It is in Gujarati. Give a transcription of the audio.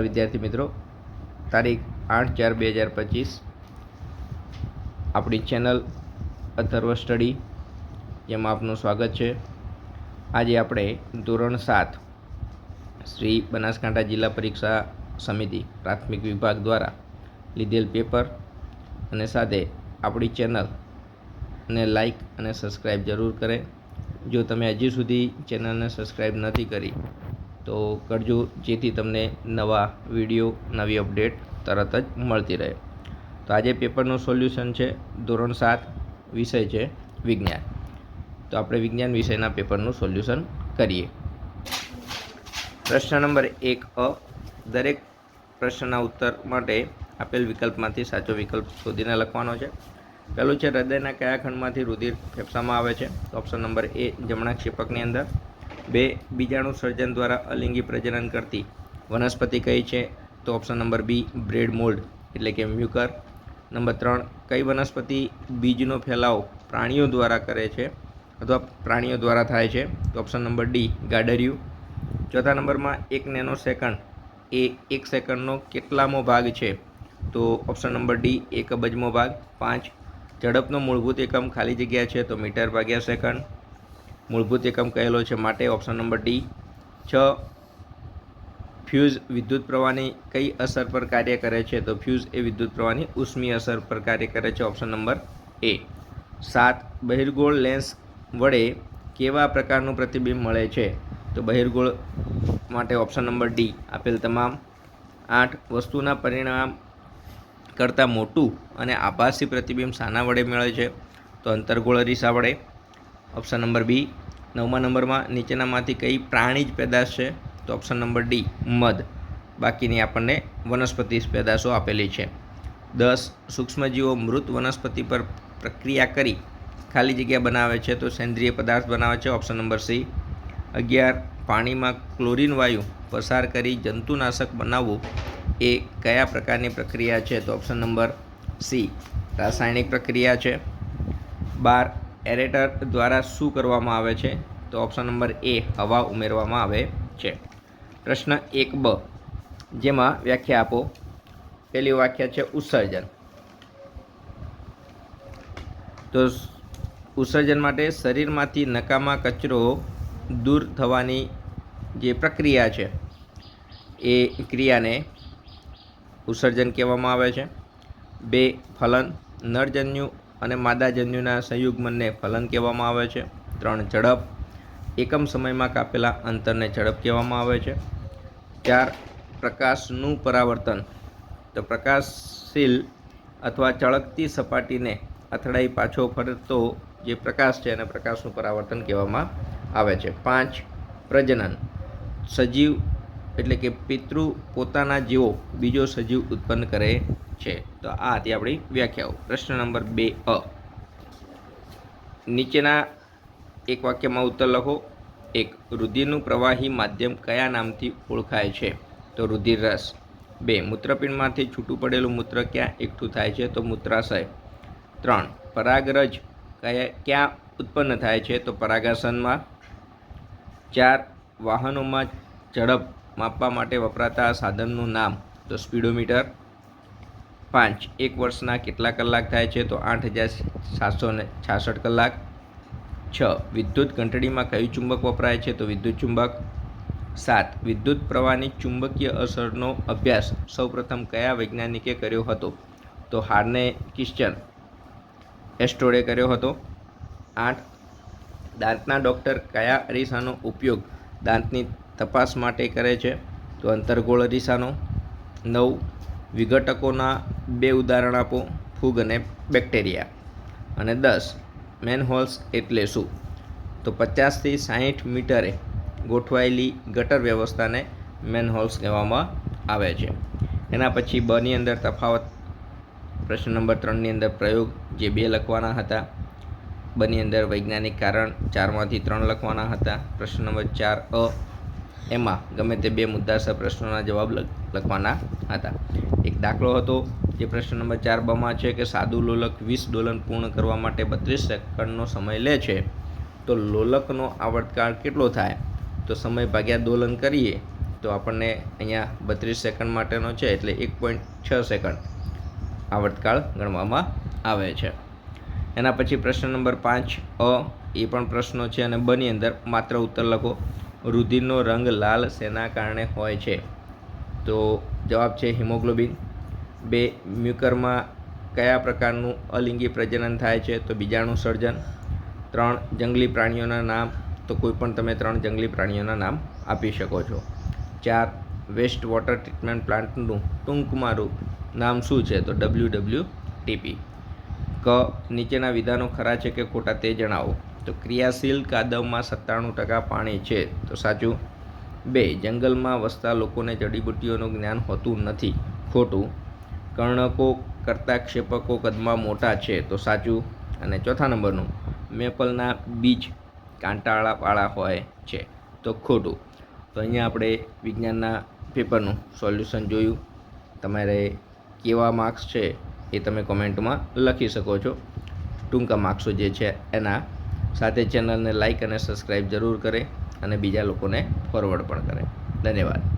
વિદ્યાર્થી મિત્રો, તારીખ આઠ ચાર બે હજાર પચીસ. આપણી ચેનલ અથર્વ સ્ટડી, જેમાં આપનું સ્વાગત છે. આજે આપણે ધોરણ સાત, શ્રી બનાસકાંઠા જિલ્લા પરીક્ષા સમિતિ પ્રાથમિક વિભાગ દ્વારા લીધેલ પેપર અને સાથે આપણી ચેનલ ને લાઈક અને સબસ્ક્રાઈબ જરૂર કરે. જો તમે હજી સુધી ચેનલને સબસ્ક્રાઈબ નથી કરી તો કરજો, જેથી તમને નવા વીડિયો, નવી અપડેટ તરત જ મળતી રહે. તો આજે પેપરનું સોલ્યુશન છે, ધોરણ સાત, વિષય છે, વિજ્ઞાન. તો આપણે વિજ્ઞાન વિષયના પેપરનું સોલ્યુશન કરીએ. પ્રશ્ન નંબર એક અ, દરેક પ્રશ્નના ઉત્તર માટે આપેલ વિકલ્પમાંથી સાચો વિકલ્પ શોધીને લખવાનો છે. પહેલું છે, હૃદયના કયા ખંડમાંથી રુધિર ફેફસામાં આવે છે? ઓપ્શન નંબર એ, જમણા ક્ષેપકની અંદર. બે બીજાણુ સર્જન દ્વારા અલિંગી પ્રજનન કરતી. વનસ્પતિ કઈ છે? તો option number B bread mould, એટલે કે મ્યુકર. નંબર ત્રણ, કઈ વનસ્પતિ બીજનો ફેલાવ પ્રાણીઓ દ્વારા કરે છે અથવા પ્રાણીઓ દ્વારા થાય છે? તો ઓપ્શન નંબર ડી ગાડરિયું. ચોથા નંબરમાં, એક નેનો સેકન્ડ એ એક સેકન્ડનો કેટલામો ભાગ છે? તો ઓપ્શન નંબર ડી એક અબજમો ભાગ. પાંચ, ઝડપનો મૂળભૂત એકમ ખાલી જગ્યા છે તો મીટર ભાગ્યા સેકન્ડ મૂળભૂત એકમ કહેલો છે. માટે ઓપ્શન નંબર ડી છ. ફ્યુઝ વિદ્યુત પ્રવાહની કઈ અસર પર કાર્ય કરે છે? તો ફ્યુઝ એ વિદ્યુત પ્રવાહની ઉષ્મી અસર પર કાર્ય કરે છે. ઓપ્શન નંબર એ સાત. બહિર્ગોળ લેન્સ વડે કેવા પ્રકારનું પ્રતિબિંબ મળે છે? તો બહિર્ગોળ માટે ઓપ્શન નંબર ડી આપેલ તમામ આઠ વસ્તુના પરિણામ કરતાં મોટું અને આભાસી પ્રતિબિંબ શાના વડે મળે છે. તો અંતર્ગોળ રીસા વડે ઓપ્શન નંબર બી નવમા નંબરમાં નીચેનામાંથી કઈ પ્રાણી જ પેદાશ છે? તો ઓપ્શન નંબર ડી મધ. બાકીની આપણને વનસ્પતિ પેદાશો આપેલી છે. દસ, સૂક્ષ્મજીવો મૃત વનસ્પતિ પર પ્રક્રિયા કરી ખાલી જગ્યા બનાવે છે તો સેન્દ્રિય પદાર્થ બનાવે છે? ઓપ્શન નંબર સી અગિયાર, પાણીમાં ક્લોરીન વાયુ પસાર કરી જંતુનાશક બનાવવું એ કયા પ્રકારની પ્રક્રિયા છે? તો ઓપ્શન નંબર સી રાસાયણિક પ્રક્રિયા છે. બાર એરેટર દ્વારા શું કરવામાં આવે છે? તો ઓપ્શન નંબર એ હવા ઉમેરવામાં આવે છે. પ્રશ્ન એક બ, જેમાં વ્યાખ્યા આપો. પહેલી વ્યાખ્યા છે ઉત્સર્જન. તો ઉત્સર્જન માટે શરીરમાંથી નકામા કચરો દૂર થવાની જે પ્રક્રિયા છે, એ ક્રિયાને ઉત્સર્જન કહેવામાં આવે છે. બે, ફલન નરજન્યુ અને માદાજન્યુના સંયુગ્મનને ફલન કહેવામાં આવે છે. ત્રણ ઝડપ. એકમ સમયમાં કાપેલા અંતરને ઝડપ કહેવામાં આવે છે. ચાર, પ્રકાશનું પરાવર્તન. તો પ્રકાશશીલ અથવા ચળકતી સપાટીને અથડાઈ પાછો ફરતો જે પ્રકાશ છે એને પ્રકાશનું પરાવર્તન કહેવામાં આવે છે. પાંચ, પ્રજનન. સજીવ એટલે કે પિતૃ પોતાના જેવો બીજો સજીવ ઉત્પન્ન કરે છે. તો આ હતી આપણી વ્યાખ્યાઓ. પ્રશ્ન નંબર બે અ. નીચેના એક વાક્યમાં ઉત્તર લખો. એક, રુધિરનું પ્રવાહી માધ્યમ કયા નામથી ઓળખાય છે? તો રુધિર રસ. બે, મૂત્રપિંડમાંથી છૂટું પડેલું મૂત્ર ક્યાં એકઠું થાય છે? તો મૂત્રાશય. ત્રણ, પરાગરજ કયા, ક્યાં ઉત્પન્ન થાય છે? તો પરાગાસનમાં. ચાર, વાહનોમાં ઝડપ માપવા માટે વપરાતા સાધનનું નામ. તો સ્પીડોમીટર. પાંચ, એક વર્ષના કેટલા કલાક થાય છે? તો આઠ હજાર સાતસો ને છાસઠ કલાક. છ, વિદ્યુત ઘંટડીમાં કયું ચુંબક વપરાય છે? તો વિદ્યુત ચુંબક સાત, વિદ્યુત પ્રવાહની ચુંબકીય અસરનો અભ્યાસ સૌપ્રથમ કયા વૈજ્ઞાનિકે કર્યો હતો? તો હાર્ને કિશ્ચન એસ્ટોડે કર્યો હતો. આઠ, દાંતના ડૉક્ટર કયા અરીસાનો ઉપયોગ દાંતની તપાસ માટે કરે છે? તો અંતર્ગોળ અરીસાનો નવ વિઘટકોના બે ઉદાહરણ આપો, ફૂગ અને બેક્ટેરિયા. અને દસ, મેનહોલ્સ એટલે શું? તો પચાસથી સાહીઠ મીટરે ગોઠવાયેલી ગટર વ્યવસ્થાને મેનહોલ્સ કહેવામાં આવે છે. એના પછી બની અંદર તફાવત. પ્રશ્ન નંબર ત્રણની અંદર પ્રયોગ, જે બે લખવાના હતા. બની અંદર વૈજ્ઞાનિક કારણ, ચારમાંથી ત્રણ લખવાના હતા. પ્રશ્ન નંબર ચાર, અ. એમાં ગમે તે બે મુદ્દાસર પ્રશ્નોના જવાબ લખ- લખવાના હતા. એક દાખલો હતો જે પ્રશ્ન નંબર ચાર બમાં છે કે સાદું લોલક વીસ ડોલન પૂર્ણ કરવા માટે બત્રીસ સેકન્ડનો સમય લે છે. તો લોલકનો આવર્તકાળ કેટલો થાય? તો સમય ભાગ્યા દોલન કરીએ તો આપણને અહીંયા બત્રીસ સેકન્ડ માટેનો છે એટલે એક પોઈન્ટ છ સેકન્ડ આવર્તકાળ ગણવામાં આવે છે. એના પછી પ્રશ્ન નંબર પાંચ અ, એ પણ પ્રશ્નો છે અને બની અંદર માત્ર ઉત્તર લખો. રુધિરનો રંગ લાલ શેના કારણે હોય છે? તો જવાબ છે હિમોગ્લોબિન. બે, મ્યુકરમાં કયા પ્રકારનું અલિંગી પ્રજનન થાય છે? તો બીજાણુ સર્જન. ત્રણ, જંગલી પ્રાણીઓના નામ. તો કોઈ પણ તમે ત્રણ જંગલી પ્રાણીઓના નામ આપી શકો છો. ચાર, વેસ્ટ વોટર ટ્રીટમેન્ટ પ્લાન્ટનું ટૂંકમાં રૂપ નામ શું છે? તો ડબલ્યુ ડબલ્યુ ટીપી ક, નીચેના વિધાનો ખરા છે કે ખોટા તે જણાવો. તો ક્રિયાશીલ કાદવમાં સત્તાણું ટકા પાણી છે. તો સાચું? બે, જંગલમાં વસતા લોકોને જડીબુટ્ટીઓનું જ્ઞાન હોતું નથી. ખોટું? કર્ણકો કરતાં ક્ષેપકો કદમાં મોટા છે. તો સાચું? અને ચોથા નંબરનું, મેપલના બીજ કાંટાળાવાળા હોય છે. તો ખોટું. તો અહીંયા આપણે વિજ્ઞાનના પેપરનું સોલ્યુશન જોયું. તમારે કેવા માર્ક્સ છે એ તમે કોમેન્ટમાં લખી શકો છો. ટૂંકા માર્ક્સો જે છે એના સાથે ચેનલને લાઈક અને સબસ્ક્રાઈબ જરૂર કરે અને બીજા લોકોને ફોરવર્ડ પણ કરે. ધન્યવાદ.